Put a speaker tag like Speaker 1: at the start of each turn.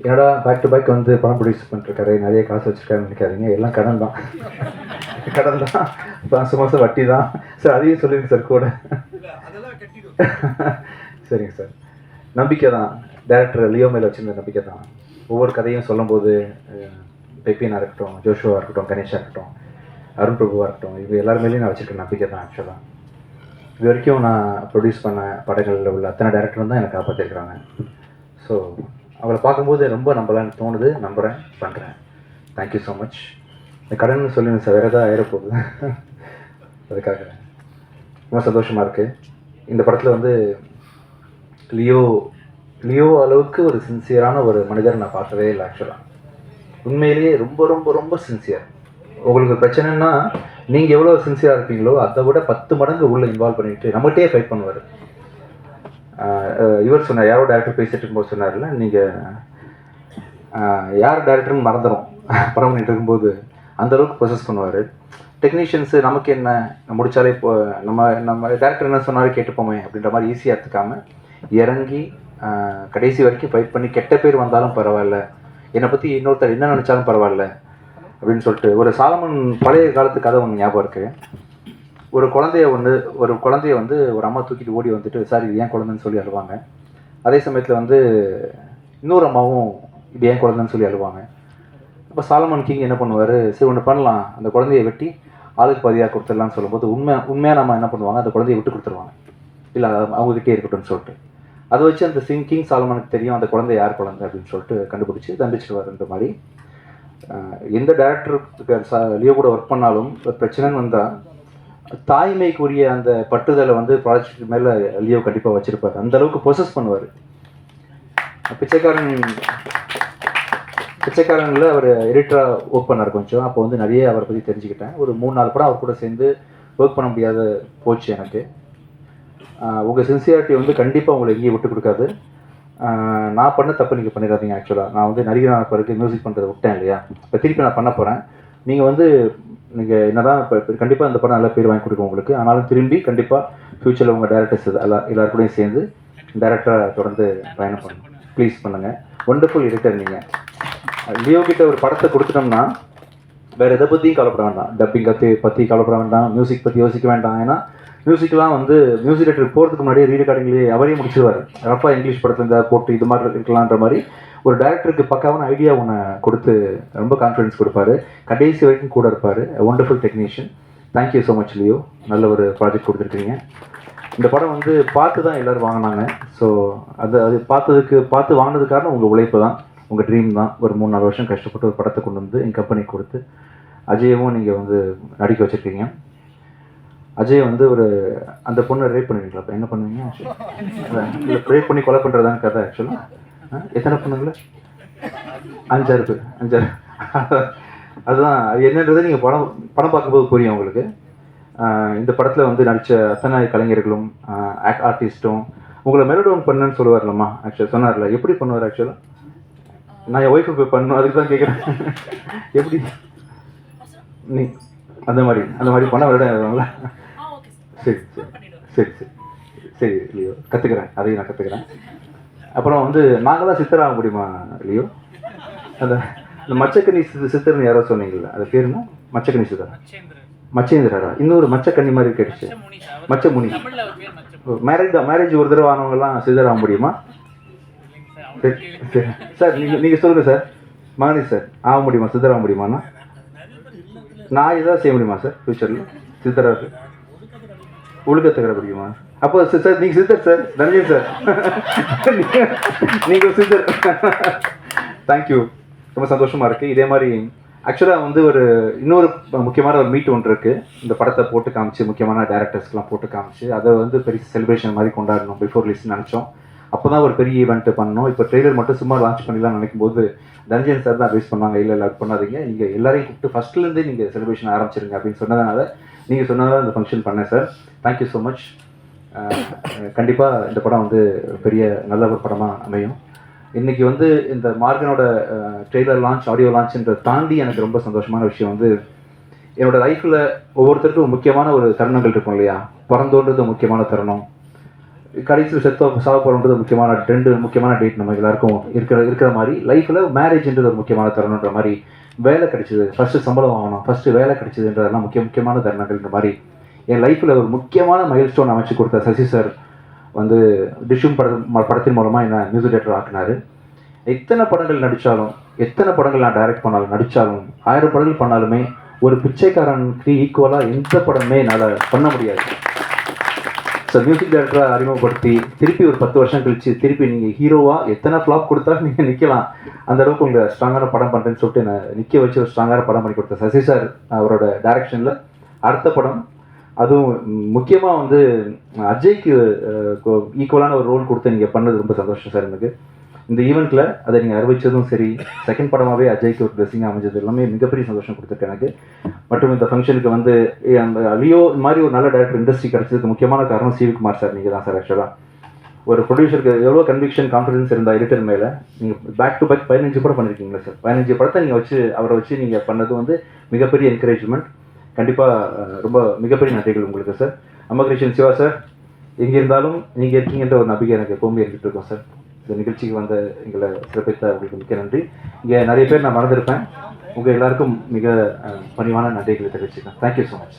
Speaker 1: என்னடா back to back வந்து பணம் ப்ரொடியூஸ் பண்ணிருக்காரு நிறைய காசு வச்சுருக்காருன்னு நினைக்காதீங்க. எல்லாம் கடன் தான் கடன் தான் மாதம் மாதம் வட்டி தான் சார் அதையும் சொல்லிடுங்க சார் கூட. சரிங்க சார். நம்பிக்கை தான் டேரக்டர் லியோ மேல வச்சிருந்த நம்பிக்கை தான் ஒவ்வொரு கதையும் சொல்லும்போது பெப்பினா இருக்கட்டும் ஜோஷுவா இருக்கட்டும் கணேஷா இருக்கட்டும் அருண் பிரபுவாக இருக்கட்டும் இவங்க எல்லாருமேலேயும் நான் வச்சுருக்கேன் நம்பிக்கை தான் ஆக்சுவலாக இது வரைக்கும் நான் ப்ரொடியூஸ் பண்ண படங்களில் உள்ள அத்தனை டேரக்டரும் தான் எனக்கு காப்பாற்றிருக்கிறாங்க ஸோ அவளை பார்க்கும்போது ரொம்ப நம்பலான்னு தோணுது. நம்புகிறேன் பண்ணுறேன் தேங்க்யூ ஸோ மச் இந்த கடன் சொல்லி சார் வேறு ஏதாவது ஆயிரப்போகுது அதுக்காக. ரொம்ப சந்தோஷமாக இருக்குது இந்த படத்தில் வந்து லியோ லியோ அளவுக்கு ஒரு சின்சியரான ஒரு மனிதர் நான் பார்த்ததே இல்லை ஆக்சுவலாக உண்மையிலேயே ரொம்ப ரொம்ப ரொம்ப சின்சியர் உங்களுக்கு பிரச்சனைன்னா நீங்கள் எவ்வளோ சின்சியராக இருப்பீங்களோ அதை விட பத்து மடங்கு உள்ளே இன்வால்வ் பண்ணிட்டு நம்மகிட்டே ஃபைட் பண்ணுவார். இவர் சொன்னார் யாரோ டேரக்டர் பேசிகிட்டு இருக்கும்போது சொன்னார்ல நீங்கள் யார் டேரக்டர்னு மறந்துடும் படம் பண்ணிட்டு இருக்கும்போது அந்த அளவுக்கு ப்ரொசஸ் பண்ணுவார். டெக்னீஷியன்ஸு நமக்கு என்ன முடித்தாலே இப்போ நம்ம நம்ம டேரக்டர் என்ன சொன்னாலும் கேட்டுப்போமே அப்படின்ற மாதிரி ஈஸியாக எடுத்துக்காமல் இறங்கி கடைசி வரைக்கும் ஃபைட் பண்ணி கெட்ட பேர் வந்தாலும் பரவாயில்ல. என்னை பற்றி இன்னொருத்தர் என்ன நினச்சாலும் பரவாயில்ல அப்படின்னு சொல்லிட்டு ஒரு சாலமன் பழைய காலத்து கதை ஒன்று ஞாபகம் இருக்குது ஒரு குழந்தைய ஒன்று ஒரு குழந்தைய வந்து ஒரு அம்மா தூக்கிட்டு ஓடி வந்துட்டு சார் இது ஏன் குழந்தைன்னு சொல்லி அழுவாங்க? அதே சமயத்தில் வந்து இன்னொரு அம்மாவும் இது ஏன் குழந்தைன்னு சொல்லி அழுவாங்க? அப்போ சாலமன் கிங் என்ன பண்ணுவார்? சரி ஒன்று பண்ணலாம். அந்த குழந்தைய வெட்டி ஆளுக்கு பாதியாக கொடுத்துடலாம்னு சொல்லும்போது உண்மை உண்மையாக நம்ம என்ன பண்ணுவாங்க? அந்த குழந்தைய விட்டு கொடுத்துருவாங்க. இல்லை அவங்ககிட்டே இருக்கட்டும்னு சொல்லிட்டு. அதை வச்சு அந்த சிங் கிங் சாலமனுக்கு தெரியும் அந்த குழந்தை யார் குழந்தை அப்படின்னு சொல்லிட்டு கண்டுபிடிச்சி தண்டிச்சிடுவாருன்ற மாதிரி. எந்த டேரக்டருக்கு லியோ கூட ஒர்க் பண்ணாலும் ஒரு பிரச்சனைன்னு வந்தால் தாய்மைக்குரிய அந்த பட்டுதலை வந்து ப்ராஜெக்ட் மேலே லியோ கண்டிப்பாக வச்சுருப்பார். அந்த அளவுக்கு ப்ரொசஸ் பண்ணுவார். பிச்சைக்காரன் பிச்சைக்காரனில் அவர் எடிட்டராக ஒர்க் பண்ணார் கொஞ்சம். அப்போ வந்து நிறைய அவரை பற்றி தெரிஞ்சுக்கிட்டேன். ஒரு மூணு நாலு படம் அவர் கூட சேர்ந்து ஒர்க் பண்ண முடியாத போச்சு எனக்கு. உங்கள் சின்சியாரிட்டி வந்து கண்டிப்பாக உங்களை எங்கேயும் விட்டு கொடுக்காது. நான் பண்ண தப்பு நீங்கள் பண்ணிடாதீங்க ஆக்சுவலாக நான் வந்து நடிகரான பிறகு மியூசிக் பண்ணுறதை விட்டேன் இல்லையா? இப்போ திருப்பி நான் பண்ண போகிறேன் நீங்கள் வந்து நீங்கள் என்னதான் இப்போ கண்டிப்பாக இந்த படம் நல்ல பேர் வாங்கி கொடுக்கும் உங்களுக்கு. ஆனாலும் திரும்பி கண்டிப்பாக ஃப்யூச்சரில் உங்கள் டேரக்டர்ஸ் எல்லா எல்லாருக்கூடையும் சேர்ந்து டேரக்டராக தொடர்ந்து பயணம் பண்ணுங்க ப்ளீஸ் பண்ணுங்கள் ஒண்டர்ஃபுல் எடிட்டர் நீங்கள் லியோ கிட்ட ஒரு படத்தை கொடுத்துட்டோம்னா வேறு எதை பற்றியும் கவலைப்பட வேண்டாம். டப்பிங் கத்தி பற்றி கவலைப்பட வேண்டாம். மியூசிக் பற்றி யோசிக்க வேண்டாம். ஏன்னா மியூசிக்லாம் வந்து மியூசிக் டேரக்டர் போகிறதுக்கு முன்னாடியே ரீ ரெக்கார்டிங்லேயே அவரே முடிச்சிருவார். ரஃபாக இங்கிலீஷ் படத்தில் இருந்தால் போட்டு இது மாதிரி இருக்கலான்ற மாதிரி ஒரு டேரக்டருக்கு பக்காவான ஐடியா ஒன்று கொடுத்து ரொம்ப கான்ஃபிடன்ஸ் கொடுப்பாரு. கடைசி வரைக்கும் கூட இருப்பார். Wonderful technician thank you so much Leo நல்ல ஒரு ப்ராஜெக்ட் கொடுத்துருக்கீங்க. இந்த படம் வந்து பார்த்து தான் எல்லோரும் வாங்கினாங்க. ஸோ அது அது பார்த்ததுக்கு பார்த்து வாங்கினது காரணம் உங்கள் உழைப்பு தான். உங்கள் ட்ரீம் தான். ஒரு மூணு நாலு வருஷம் கஷ்டப்பட்டு ஒரு படத்தை கொண்டு வந்து என் கம்பெனிக்கு கொடுத்து அஜயவும் நீங்கள் வந்து நடிக்க வச்சுருக்கீங்க. அஜய் வந்து ஒரு அந்த பொண்ணை ரேப் பண்ணுவீங்களா அப்போ என்ன பண்ணுவீங்க? ரேப் பண்ணி கொலை பண்ணுறதான்னு கதை ஆக்சுவலாக எத்தனை பொண்ணுங்களா? அஞ்சாறு பேர் அஞ்சாறு. அதுதான் அது என்னன்றது நீங்கள் படம் படம் பார்க்கும்போது புரியும் உங்களுக்கு. இந்த படத்தில் வந்து நடித்த அத்தனை கலைஞர்களும் ஆர்டிஸ்ட்டும் உங்களை மெலோடவுன் பண்ணுன்னு சொல்லுவார்லம்மா ஆக்சுவலாக சொன்னார்ல. எப்படி பண்ணுவார் ஆக்சுவலாக நான் என் ஒய்ஃபு போய் பண்ணணும் அதுக்கு தான் கேட்குறேன் எப்படி? நீ அந்த மாதிரி அந்த மாதிரி பண்ண விட சரி சரி. சரி சரி. சரி லியோ. கற்றுக்குறேன் அதையும் நான் கற்றுக்குறேன் அப்புறம் வந்து நாங்களாம் சித்தர் ஆக முடியுமா லியோ? அந்த இந்த மச்சக்கன்னி சித்த சித்தர்னு யாரோ சொன்னீங்கல்ல அது பேர் என்ன? மச்சக்கன்னி சித்தர்? மச்சேந்திரரா. இன்னொரு மச்சக்கன்னி மாதிரி கேட்டுச்சு. மச்சமுனி மேரேஜ் தான் மேரேஜ் ஒரு தடவை ஆனவங்கலாம் சித்தர் ஆக முடியுமா? சரி சரி சார் நீங்கள் நீங்கள் சொல்லுங்கள் சார். மகனி சார் ஆக முடியுமா? சித்தர் ஆக முடியுமாண்ணா நான் எதாவது செய்ய முடியுமா சார் ஃப்யூச்சரில் சித்தராக ஒழுக்கத்துக்கிற முடியுமா அப்போ சார் சார் நீங்கள் சித்தர் சார். தனஞ்சன் சார். நீங்கள் சித்தர். தேங்க்யூ ரொம்ப சந்தோஷமாக இருக்குது இதே மாதிரி ஆக்சுவலாக வந்து ஒரு இன்னொரு முக்கியமான ஒரு மீட் ஒன்று இருக்குது இந்த படத்தை போட்டு காமிச்சு முக்கியமான டேரக்டர்ஸ்க்கெலாம் போட்டு காமிச்சு அதை வந்து பெரிய செலிப்ரேஷன் மாதிரி கொண்டாடணும் பிஃபோர் ரிலீஸ் நினச்சோம். அப்போ தான் ஒரு பெரிய ஈவெண்ட்டு பண்ணோம் இப்போ ட்ரெய்லர் மட்டும் சும்மா லான்ச் பண்ணிடலாம் நினைக்கும் போது தனஞ்சன் சார் தான் அட்வைஸ் பண்ணாங்க. இல்லை இல்லை பண்ணாதீங்க. நீங்கள் எல்லாரையும் கூப்பிட்டு ஃபஸ்ட்லேருந்தே நீங்கள் செலிப்ரேஷன் ஆரம்பிச்சிருங்க அப்படின்னு சொன்னதுனால நீங்கள் சொன்னதால் அந்த ஃபங்க்ஷன் பண்ணேன் சார் தேங்க்யூ ஸோ மச் கண்டிப்பாக இந்த படம் வந்து பெரிய நல்ல ஒரு படமாக அமையும். இன்றைக்கி வந்து இந்த மார்கனோட ட்ரெய்லர் லான்ச் ஆடியோ லான்ச்ன்றதை தாண்டி எனக்கு ரொம்ப சந்தோஷமான விஷயம் வந்து என்னோடய லைஃப்பில் ஒவ்வொருத்தருக்கும் முக்கியமான ஒரு தருணங்கள் இருக்கும் இல்லையா? பிறந்தோன்றது முக்கியமான தருணம். கடைசியில் செத்த சாக போகிறோன்றது முக்கியமான ரெண்டு முக்கியமான டேட் நம்ம எல்லாருக்கும் இருக்கிற இருக்கிற மாதிரி. லைஃப்பில் மேரேஜ்ன்றது ஒரு முக்கியமான தருணன்ற மாதிரி வேலை கிடைச்சிது. ஃபஸ்ட்டு சம்பளம் வாங்கணும். ஃபஸ்ட்டு வேலை கிடைச்சதுன்றதெல்லாம் முக்கிய முக்கியமான தருணங்கள்ன்ற மாதிரி. என் லைஃப்பில் ஒரு முக்கியமான மைல் ஸ்டோன் அமைச்சு கொடுத்த சசி சார் வந்து டிஷும் பட படத்தின் மூலமாக என்ன மியூசிக் டேரக்டர் ஆக்குனாரு. எத்தனை படங்கள் நடித்தாலும் எத்தனை படங்கள் நான் டைரக்ட் பண்ணாலும் நடித்தாலும் ஆயிரம் படங்கள் பண்ணாலுமே ஒரு பிச்சைக்காரனுக்கு ஈக்குவலாக எந்த படமே என்னால் பண்ண முடியாது. ஸோ மியூசிக் டைரக்டராக அறிமுகப்படுத்தி திருப்பி ஒரு பத்து வருஷம் கழிச்சு திருப்பி நீங்கள் ஹீரோவாக எத்தனை ஃப்ளாப் கொடுத்தா நீங்கள் நிற்கலாம் அந்த அளவுக்கு உங்கள் ஸ்ட்ராங்கான படம் பண்ணுறேன்னு சொல்லிட்டு நான் நிற்க வச்சு ஒரு ஸ்ட்ராங்கான படம் பண்ணி கொடுத்தேன். சசி சார் அவரோட டைரக்ஷனில் அடுத்த படம். அதுவும் முக்கியமாக வந்து அஜய்க்கு ஈக்குவலான ஒரு ரோல் கொடுத்து நீங்கள் பண்ணது ரொம்ப சந்தோஷம் சார் எனக்கு. இந்த ஈவெண்ட்டில் அதை நீங்கள் அறிவிச்சதும் சரி செகண்ட் படமாகவே அஜய்க்கு ஒரு ட்ரெஸ்ஸிங் அமைஞ்சது எல்லாமே மிகப்பெரிய சந்தோஷம் கொடுத்துருக்கு எனக்கு. மற்றும் இந்த ஃபங்க்ஷனுக்கு வந்து அந்த லியோ இந்த மாதிரி ஒரு நல்ல டேரக்டர் இண்டஸ்ட்ரி கிடைச்சதுக்கு முக்கியமான காரணம் சிவகுமார் சார் நீங்கள் தான் சார் ஆக்சுவலாக ஒரு ப்ரொடியூசருக்கு எவ்வளோ கன்விக்ஷன் கான்ஃபிடன்ஸ் இருந்தால் எடிட்டர் மேலே நீங்கள் பேக் டு பேக் பதினஞ்சு படம் பண்ணியிருக்கீங்களா சார்? பதினஞ்சு படத்தை நீங்கள் வச்சு அவரை வச்சு நீங்கள் பண்ணது வந்து மிகப்பெரிய என்கரேஜ்மெண்ட் கண்டிப்பாக ரொம்ப மிகப்பெரிய நன்றிகள் உங்களுக்கு சார். அம்மகிருஷ்ணன் சிவா சார் எங்கே இருந்தாலும் நீங்கள் இருக்கீங்கன்ற ஒரு நம்பிக்கை எனக்கு எப்போவுமே இருந்துகிட்டு இருக்கோம் சார். இந்த நிகழ்ச்சிக்கு வந்த எங்களை சிறப்பித்த உங்களுக்கு மிக்க நன்றி. இங்கே நிறைய பேர் நான் மறந்துருப்பேன். உங்கள் எல்லாருக்கும் மிக பணிவான நன்றிகளை தெரிவிச்சுக்கிறேன். Thank you so much